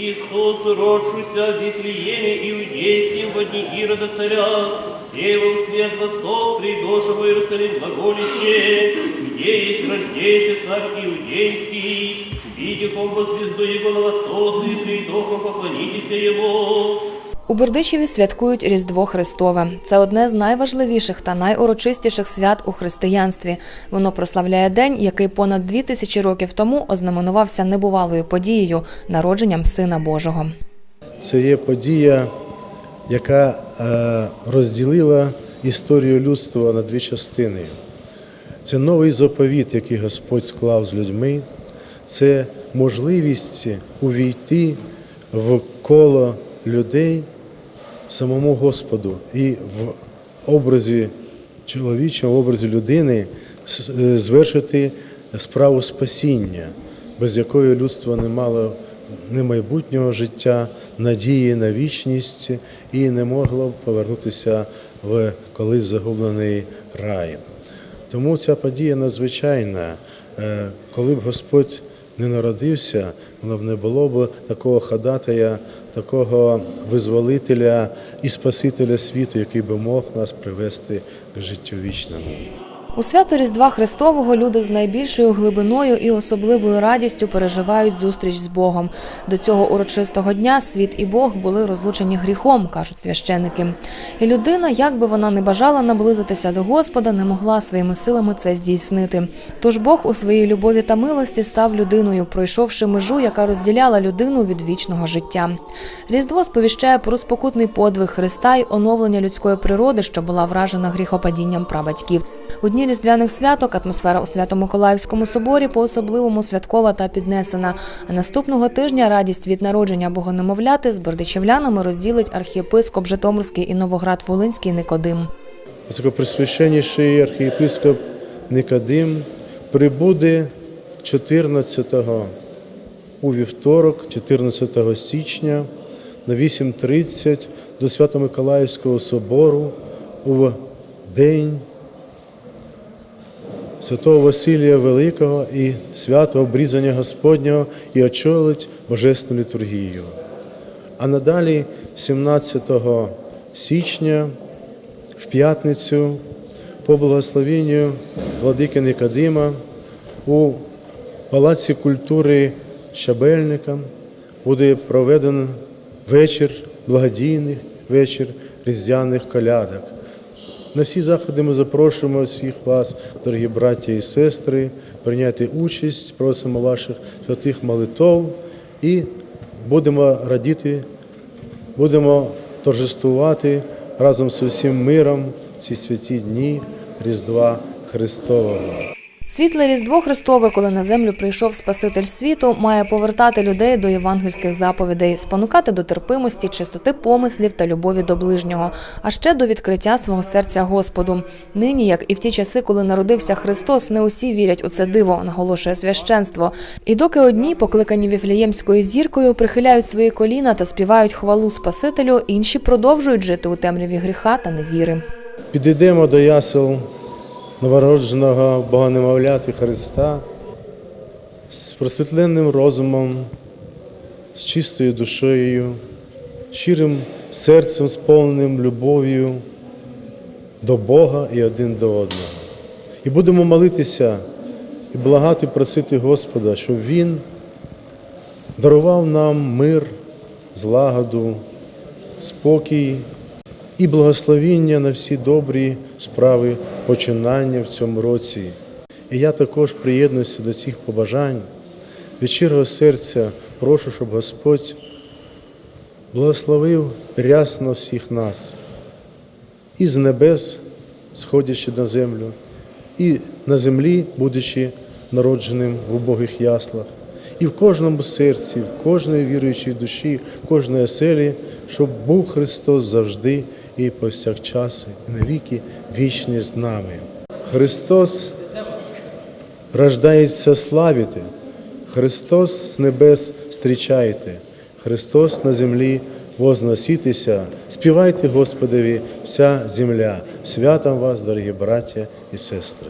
Иисус, родшийся в Вифлееме Иудейским во дни Ирода царя, севал свет восток, придошего Иерусалим глаголище, где есть рождейся царь Иудейский, видев он звезду его на востоце, и придохом поклонитесь ему. У Бердичеві святкують Різдво Христове. Це одне з найважливіших та найурочистіших свят у християнстві. Воно прославляє день, який понад дві тисячі років тому ознаменувався небувалою подією народженням Сина Божого. Це є подія, яка е, розділила історію людства на дві частини. Це новий заповіт, який Господь склав з людьми, це можливість увійти в коло людей самому Господу і в образі чоловічому, в образі людини е, звершити справу спасіння, без якої людство не мало ні майбутнього життя, надії на вічність і не могло повернутися в колись загублений рай. Тому ця подія надзвичайна. Е, Коли б Господь не народився, воно б не було б такого ходатая, такого визволителя і Спасителя світу, який би мог нас привести к життю вічному. У свято Різдва Христового люди з найбільшою глибиною і особливою радістю переживають зустріч з Богом. До цього урочистого дня світ і Бог були розлучені гріхом, кажуть священики. І людина, як би вона не бажала наблизитися до Господа, не могла своїми силами це здійснити. Тож Бог у своїй любові та милості став людиною, пройшовши межу, яка розділяла людину від вічного життя. Різдво сповіщає про спокутний подвиг Христа й оновлення людської природи, що була вражена гріхопадінням прабатьків. У дні різдвяних святок атмосфера у Свято-Миколаївському соборі по-особливому святкова та піднесена. А наступного тижня радість від народження богонемовляти з бердичевлянами розділить архієпископ Житомирський і Новоград-Волинський Никодим. Високопресвященніший архієпископ Никодим прибуде 14-го у вівторок, 14 січня на 8.30 до Свято-Миколаївського собору у день святого Василія Великого і свято обрізання Господнього і очолить Божественну літургію. А надалі 17 січня в п'ятницю по благословенню владики Никодима у Палаці культури Щабельника буде проведено вечір, благодійний вечір різдвяних колядок. На всі заходи ми запрошуємо всіх вас, дорогі браття і сестри, прийняти участь, просимо ваших святих молитов і будемо радіти будемо торжествувати разом з усім миром ці святі дні Різдва Христового. Світле Різдво Христове, коли на землю прийшов Спаситель світу, має повертати людей до євангельських заповідей, спонукати до терпимості, чистоти помислів та любові до ближнього, а ще до відкриття свого серця Господу. Нині, як і в ті часи, коли народився Христос, не усі вірять у це диво, наголошує священство. І доки одні, покликані віфлеємською зіркою, прихиляють свої коліна та співають хвалу Спасителю, інші продовжують жити у темряві гріха та невіри. Підійдемо до ясел новородженого Богонемовляти Христа з просвітленим розумом, з чистою душею, щирим серцем, сповненим любов'ю до Бога і один до одного. І будемо молитися і благати, просити Господа, щоб Він дарував нам мир, злагоду, спокій і благословіння на всі добрі справи починання в цьому році. І я також приєднуюся до цих побажань. Від щирого серця прошу, щоб Господь благословив рясно всіх нас, і з небес, сходячи на землю, і на землі, будучи народженим в убогих яслах, і в кожному серці, в кожної віруючій душі, в кожної оселі, щоб був Христос завжди і повсякчас, і навіки вічні з нами. Христос рождається славіти, Христос з небес зустрічайте, Христос на землі возноситися, співайте Господові вся земля. Святом вас, дорогі браття і сестри.